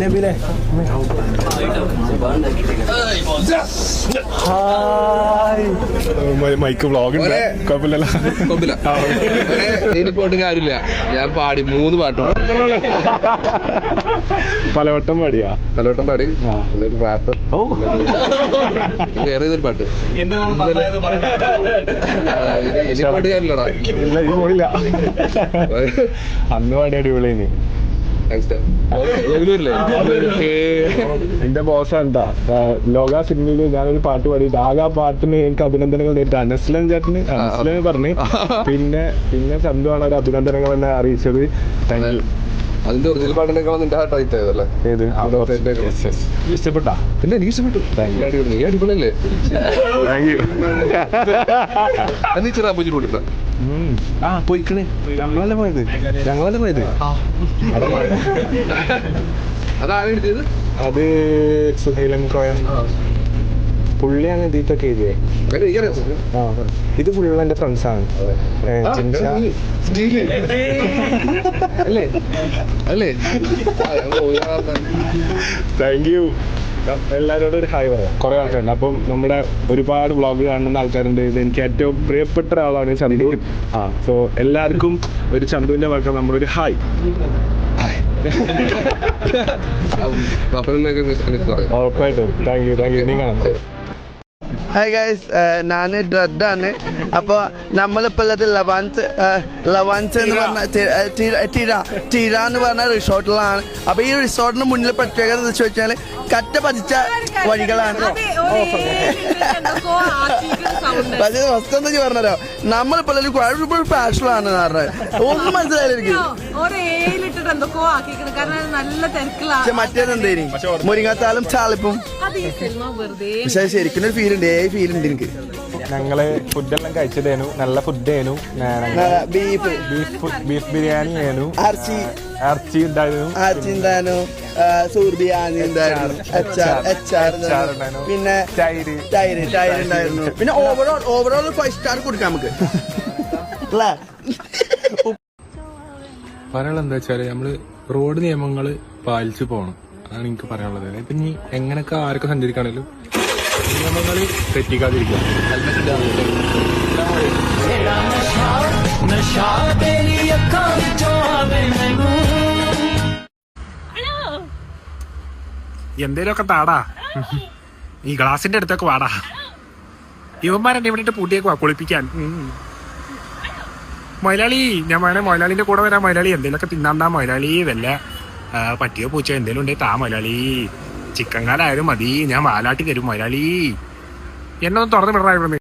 നബിലെ mic vlog ഉണ്ട് കുഴപ്പമില്ലല്ലോ. പോയിട്ട് കാര്യമില്ല. ഞാൻ പാടി മൂന്ന് പാട്ടും പലവട്ടം പാടിയാ? പലവട്ടം പാടി. റാപ്പ് ഓ. വേറെ ഏതൊരു പാട്ട്? പാട്ട് കാര്യമില്ലടാ. അന്ന് പാടി അടിപൊളി എന്റെ ബോസ് എന്താ ലോക സിനിമയിൽ ഞാനൊരു പാട്ട് പാടിയിട്ട് ആകെ ആ പാട്ടിന് എനിക്ക് അഭിനന്ദനങ്ങൾ നേരിട്ട്. അനസ്ലൻ ചേട്ടന് അനസ്ലൻ പറഞ്ഞു. പിന്നെ പിന്നെ ചന്തുവാണ് ഒരു അഭിനന്ദനങ്ങൾ എന്നെ അറിയിച്ചത്. താങ്ക് യു അതിന്റെ ഒറിജിനൽ പാട്ടിനേക്കാളും നിന്റെ ആ ടൈറ്റ് ആയതല്ലേ? ഏത്. ഇഷ്ടപ്പെട്ടാ? പിന്നെ എനിക്ക് ഇഷ്ടപ്പെട്ടു. നീ അടിപൊളിയല്ലേ? നീ ചെറിയ പൂജ കൊടുത്ത ആ പോയിക്കണേ. ഞങ്ങളല്ലേ പോയത്? ഞങ്ങളല്ലേ പോയത്? അതാണ് എടുത്തത്? അത് സുഹൈലൻ കോയൻ പുള്ളിയാണ് ഇതൊക്കെ എഴുതിയേ? ആ ഇത് ഫുള്ള് എന്റെ ഫ്രണ്ട്സ് ആണ്. ഏ, ജിൻഷ. അല്ലേ? അല്ലേ. താങ്ക് യു എല്ലാവരോടും ഒരു ഹായ് പറയാം. കുറെ ആൾക്കാരുണ്ട്. അപ്പം നമ്മുടെ ഒരുപാട് വ്ളോഗ് കാണുന്ന ആൾക്കാരുണ്ട്. ഇത് എനിക്ക് ഏറ്റവും പ്രിയപ്പെട്ട ഒരാളാണ് ചന്തു. ആ. സോ എല്ലാവർക്കും ഒരു ചന്തുവിന്റെ വർക്ക് നമ്മളൊരു ഹായ് ഉറപ്പായിട്ടും. താങ്ക് യു താങ്ക് യു നീ കാണാം. ഹായ് ഗൈസ് ഞാൻ ഡ്രഡാണ് അപ്പോൾ നമ്മളിപ്പോൾ ഉള്ളത് ലവാൻസ് ലവാൻസ് എന്ന് പറഞ്ഞ തിര എന്ന് പറഞ്ഞ റിസോർട്ടിലാണ് അപ്പോൾ ഈ റിസോർട്ടിന് മുന്നിൽ പ്രത്യേകത എന്ന് വെച്ച് കഴിഞ്ഞാൽ കറ്റ പതിച്ച വഴികളാണ്. പക്ഷേ ഫസ്റ്റ് എന്താ പറഞ്ഞല്ലോ നമ്മളിപ്പോ ഒരു കുഴപ്പമില്ല പാഷനാണ് പറഞ്ഞത് ഒന്നും മനസ്സിലായില്ല പക്ഷെ മറ്റേതെന്തേനി മുരിങ്ങാത്താലും ചാളിപ്പും. പക്ഷെ ശരിക്കും ഒരു ഫീൽ ഉണ്ട് ഏ ഫീൽ ഉണ്ട് എനിക്ക്. ഞങ്ങൾ ഫുഡെല്ലാം കഴിച്ചതേനു. നല്ല ഫുഡ് ആയിരുന്നു ബീഫ്. ബീഫ് ബീഫ് ബിരിയാണി ആയിരുന്നു ഇറച്ചി ഇറച്ചി ഉണ്ടായിരുന്നു. ഇറച്ചി ഉണ്ടായിരുന്നു. സൂർബിയാനി ഉണ്ടായിരുന്നു. എച്ച് ആർ ഉണ്ടായിരുന്നു. പിന്നെ ടൈര് ടൈര് ഉണ്ടായിരുന്നു. പിന്നെ ഓവറോൾ ഓവറോൾ ഫൈവ് സ്റ്റാർ കൊടുക്കാം നമുക്ക്. അല്ലേ? പറയാനുള്ളത് എന്താ വെച്ചാൽ നമ്മൾ റോഡ് നിയമങ്ങൾ പാലിച്ചു പോകണം അതാണ് എനിക്ക് പറയാനുള്ളത്. ഇപ്പൊ ഇനി എങ്ങനെയൊക്കെ ആരൊക്കെ സഞ്ചരിക്കാണെങ്കിലും നിയമങ്ങൾ തെറ്റിക്കാതിരിക്കുക. എന്തേലുമൊക്കെ താടാ. ഈ ഗ്ലാസിന്റെ അടുത്തൊക്കെ വാടാ. ഇവന്മാരെന്നെ ഇവിടെ പൂട്ടിയേക്കുവാ കുളിപ്പിക്കാൻ. മൊയലാളി ഞാൻ വേണേ മൊയലാളിന്റെ കൂടെ വരാം മൊയലാളി. എന്തേലൊക്കെ തിന്നാണ്ടാ മൊയലാളി വല്ല പട്ടിയോ പൂച്ച എന്തേലും ഉണ്ടേ താ മൊയലാളി. ചിക്കൻ കാലായാലും മതി ഞാൻ വാലാട്ടി തരും മൊയലാളി. എന്നൊന്ന് തുറന്നു വിടറാ ഇവിടുന്ന്.